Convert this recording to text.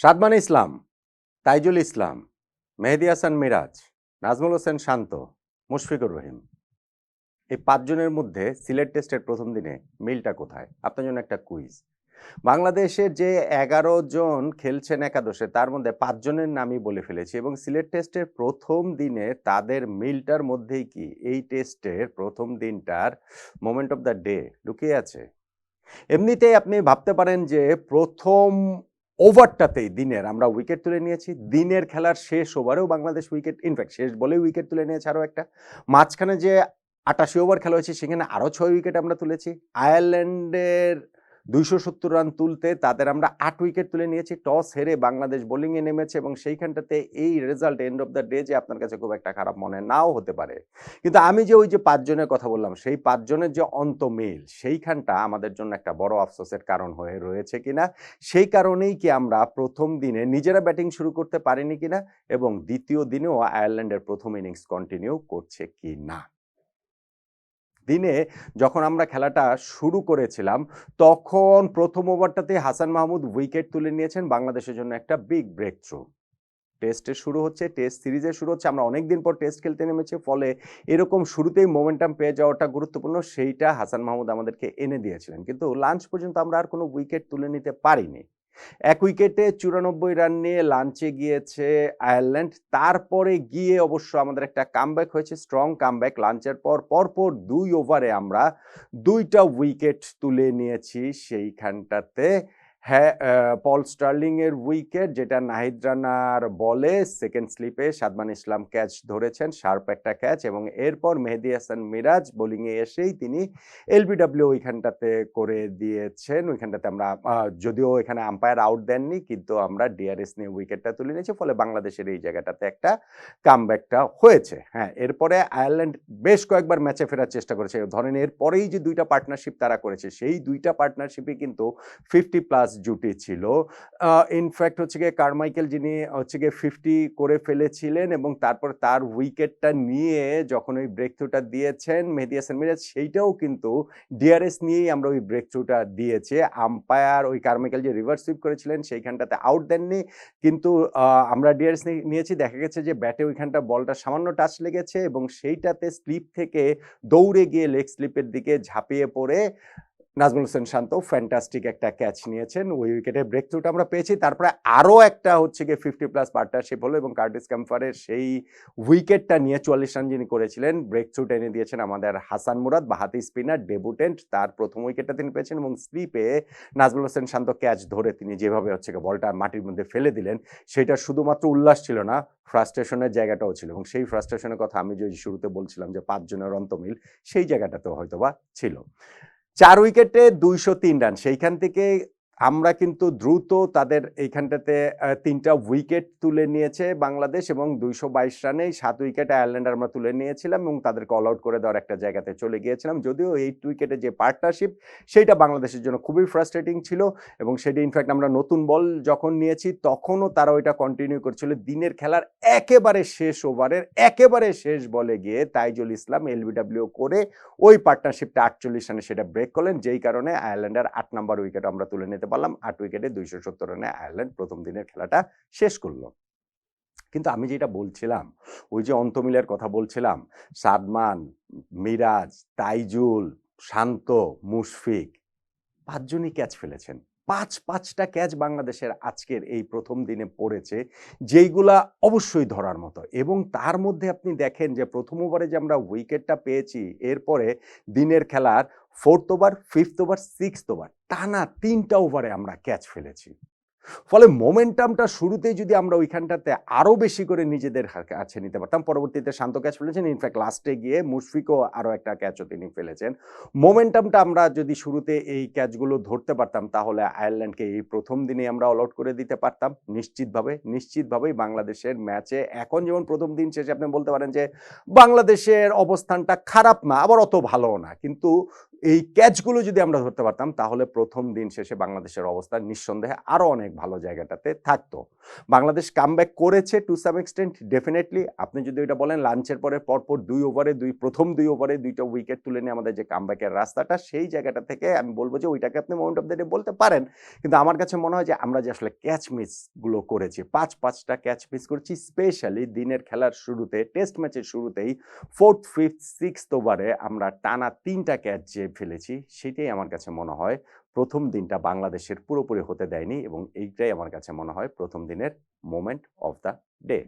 সাদমান ইসলাম, তাইজুল ইসলাম, মেহেদি হাসান মিরাজ, নাজমুল হোসেন শান্ত, মুশফিকুর রহিম। এই পাঁচজনের মধ্যে সিলেট টেস্টের প্রথম দিনে মিলটা কোথায়? আপনার জন্য একটা কুইজ। বাংলাদেশের যে এগারো জন খেলছেন একাদশে, তার মধ্যে পাঁচজনের নামই বলে ফেলেছি এবং সিলেট টেস্টের প্রথম দিনে তাদের মিলটার মধ্যেই কি? এই টেস্টের প্রথম দিনটার মোমেন্ট অফ দ্য ডে লুকিয়ে আছে। এমনিতেই আপনি ভাবতে পারেন যে প্রথম ওভারটাতেই দিনের, আমরা উইকেট তুলে নিয়েছি। দিনের খেলার শেষ ওভারেও বাংলাদেশ উইকেট ইনফ্যাক্ট শেষ বলেই উইকেট তুলে নিয়েছে আরও একটা। মাঝখানে যে আটাশি ওভার খেলা হয়েছে, সেখানে আরও ছয় উইকেট আমরা তুলেছি। আয়ারল্যান্ডের দুইশো সত্তর রান তুলতে তাদের আমরা আট উইকেট তুলে নিয়েছি। টস হেরে বাংলাদেশ বোলিংয়ে নেমেছে এবং সেইখানটাতে এই result end of the day যে আপনার কাছে খুব একটা খারাপ মনে নাও হতে পারে। কিন্তু আমি যে ওই যে পাঁচজনের কথা বললাম, সেই পাঁচজনের যে অন্তমিল সেইখানটা আমাদের জন্য একটা বড় আফসোসের কারণ হয়ে রয়েছে কিনা, সেই কারণেই কি আমরা প্রথম দিনে নিজেরা ব্যাটিং শুরু করতে পারিনি কিনা এবং দ্বিতীয় দিনেও আয়ারল্যান্ডের প্রথম ইনিংস কন্টিনিউ করছে কি না দিনে যখন আমরা খেলাটা শুরু করেছিলাম, তখন প্রথম ওভারটাতে হাসান মাহমুদ উইকেট তুলে নিয়েছেন বাংলাদেশের জন্য একটা বিগ ব্রেক থ্রু টেস্টে শুরু হচ্ছে টেস্ট সিরিজে শুরু হচ্ছে, আমরা অনেকদিন পর টেস্ট খেলতে নেমেছি, ফলে এরকম শুরুতেই মোমেন্টাম পেয়ে যাওয়াটা গুরুত্বপূর্ণ, সেইটা হাসান মাহমুদ আমাদেরকে এনে দিয়েছিলেন। কিন্তু লাঞ্চ পর্যন্ত আমরা আর কোনো উইকেট তুলে নিতে পারিনি। এক উইকেটে চুরানব্বই রান নিয়ে লাঞ্চে গিয়েছে আয়ারল্যান্ড। তারপরে গিয়ে অবশ্য আমাদের একটা কামব্যাক হয়েছে স্ট্রং কামব্যাক লাঞ্চের পর, পরপর দুই ওভারে আমরা দুইটা উইকেট তুলে নিয়েছি সেইখানটাতে। হ্যাঁ পল স্টার্লিং এর উইকেট, যেটা নাহিদ রানার বলে সেকেন্ড স্লিপে সাদমান ইসলাম ক্যাচ ধরেছেন শার্প একটা ক্যাচ এবং এরপর মেহেদি হাসান মিরাজ বোলিংয়ে এসেই তিনি এলবিডব্লিউ ওইখানটাতে করে দিয়েছেন। ওইখানটাতে আমরা যদিও এখানে আম্পায়ার আউট দেননি, কিন্তু আমরা ডিআরএস নিয়ে উইকেটটা তুলে নিয়েছি, ফলে বাংলাদেশের এই জায়গাটাতে একটা কামব্যাকটা হয়েছে। হ্যাঁ এরপরে আয়ারল্যান্ড বেশ কয়েকবার ম্যাচে ফেরার চেষ্টা করেছে। ধরেন এরপরেই যে দুইটা পার্টনারশিপ তারা করেছে, সেই দুইটা পার্টনারশিপই কিন্তু ফিফটি প্লাস জুটি ছিল। ইনফ্যাক্ট হচ্ছে গিয়ে কারমাইকেল যিনি হচ্ছে গিয়ে ফিফটি করে ফেলেছিলেন এবং তারপর তার উইকেটটা নিয়ে যখন ওই ব্রেক থ্রুটা দিয়েছেন, মেহেদি হাসান মিরাজ, সেইটাও কিন্তু ডিআরএস নিয়েই আমরা ওই ব্রেক থ্রুটা দিয়েছে। আম্পায়ার ওই কারমাইকেল যে রিভার্স সুইপ করেছিলেন, সেইখানটাতে আউট দেননি। কিন্তু আমরা ডিআরএস নিয়েছি। দেখা গেছে যে ব্যাটে ওইখানটা বলটা সামান্য টাচ লেগেছে এবং সেইটাতে স্লিপ থেকে দৌড়ে গিয়ে লেগ স্লিপের দিকে ঝাঁপিয়ে পড়ে। নাজমুল হোসেন শান্ত ফ্যান্টাস্টিক একটা ক্যাচ নিয়েছেন। ওই উইকেটে ব্রেক থ্রুটা আমরা পেয়েছি। তারপরে আরও একটা হচ্ছে গিয়ে ফিফটি প্লাস পার্টনারশিপ হলো এবং কার্টিস ক্যাম্পারের সেই উইকেটটা নিয়ে চুয়াল্লিশ রান যিনি করেছিলেন ব্রেক থ্রুটা এনে দিয়েছেন আমাদের হাসান মুরাদ, বাহাতি স্পিনার ডেবুটেন্ট তার প্রথম উইকেটটা তিনি পেয়েছেন এবং স্লিপে নাজমুল হোসেন শান্ত ক্যাচ ধরে তিনি যেভাবে হচ্ছে গিয়ে বলটা মাটির মধ্যে ফেলে দিলেন, সেটা শুধুমাত্র উল্লাস ছিল না ফ্রাস্ট্রেশনের জায়গাটাও ছিল এবং সেই ফ্রাস্ট্রেশনের কথা আমি যে শুরুতে বলছিলাম যে পাঁচজনের অন্তমিল, সেই জায়গাটাতেও হয়তোবা ছিল। চার উইকেটে দুইশো তিন রান। সেইখান থেকে আমরা কিন্তু দ্রুত তাদের এইখানটাতে তিনটা উইকেট তুলে নিয়েছে বাংলাদেশ এবং দুইশো বাইশ রানেই সাত উইকেট আয়ারল্যান্ড আমরা তুলে নিয়েছিলাম এবং তাদেরকে অল আউট করে দেওয়ার একটা জায়গাতে চলে গিয়েছিলাম। যদিও এইট উইকেটে যে পার্টনারশিপ সেইটা বাংলাদেশের জন্য খুবই ফ্রাস্ট্রেটিং ছিল এবং সেটি ইনফ্যাক্ট আমরা নতুন বল যখন নিয়েছি, তখনও তারা ওইটা কন্টিনিউ করছিল। দিনের খেলার একেবারে শেষ ওভারের একেবারে শেষ বলে গিয়ে তাইজুল ইসলাম এলবিডব্লিউ করে ওই পার্টনারশিপটা আটচল্লিশ রানে সেটা ব্রেক করলেন, যেই কারণে আয়ারল্যান্ডের আট নম্বর উইকেট আমরা তুলে নিতে পারলাম। আট উইকেটে দুইশো সত্তর রানে আয়ারল্যান্ড প্রথম দিনের খেলাটা শেষ করল। কিন্তু আমি যেটা বলছিলাম, ওই যে অন্তমিলের কথা বলছিলাম, সাদমান, মিরাজ, তাইজুল, শান্ত, মুশফিক, পাঁচজনই ক্যাচ ফেলেছেন। পাঁচ, পাঁচটা ক্যাচ বাংলাদেশের আজকের এই প্রথম দিনে পড়েছে, যেইগুলা অবশ্যই ধরার মতো। এবং তার মধ্যে আপনি দেখেন যে প্রথম ওভারে যে আমরা উইকেটটা পেয়েছি, এরপরে দিনের খেলার fourth over fifth over sixth over টানা তিনটা ওভারে আমরা ক্যাচ ফেলেছি। ফলে মোমেন্টামটা শুরুতেই যদি আমরা ওইখানটাতে আরও বেশি করে নিজেদের কাছে নিতে পারতাম, পরবর্তীতে শান্ত ক্যাচ ফেলেছেন ইনফ্যাক্ট লাস্টে গিয়ে মুশফিকও আরও একটা ক্যাচও তিনি ফেলেছেন। মোমেন্টামটা আমরা যদি শুরুতে এই ক্যাচগুলো ধরতে পারতাম, তাহলে আয়ারল্যান্ডকে এই প্রথম দিনে আমরা অল আউট করে দিতে পারতাম, নিশ্চিতভাবে, নিশ্চিতভাবেই বাংলাদেশের ম্যাচে এখন যেমন প্রথম দিন শেষে আপনি বলতে পারেন যে, বাংলাদেশের অবস্থানটা খারাপ না, আবার অত ভালো না। কিন্তু এই ক্যাচগুলো যদি আমরা ধরতে পারতাম, তাহলে প্রথম দিন শেষে বাংলাদেশের অবস্থা নিঃসন্দেহে আরও অনেক ভালো জায়গাটাতে থাকতো। বাংলাদেশ কামব্যাক করেছে টু সাম এক্সটেন্ট ডেফিনেটলি আপনি যদি ওইটা বলেন লাঞ্চের পরে পরপর দুই ওভারে দুই, প্রথম দুই ওভারে দুইটা উইকেট তুলে নিয়ে আমাদের যে কামব্যাকের রাস্তাটা, সেই জায়গাটা থেকে আমি বলব যে ওইটাকে আপনি মোমেন্ট অফ দ্য ডে বলতে পারেন। কিন্তু আমার কাছে মনে হয় যে আমরা যে আসলে ক্যাচ মিসগুলো করেছি, পাঁচ, পাঁচটা ক্যাচ মিস করেছি স্পেশালি দিনের খেলার শুরুতে টেস্ট ম্যাচের শুরুতেই ফোর্থ ফিফথ সিক্স ওভারে আমরা টানা তিনটা ক্যাচ যে ফেলেছি, সেটাই আমার কাছে মনে হয় প্রথম দিনটা বাংলাদেশের পুরোপুরি হতে দেয়নি এবং এইটাই আমার কাছে মনে হয় প্রথম দিনের মোমেন্ট অফ দ্য ডে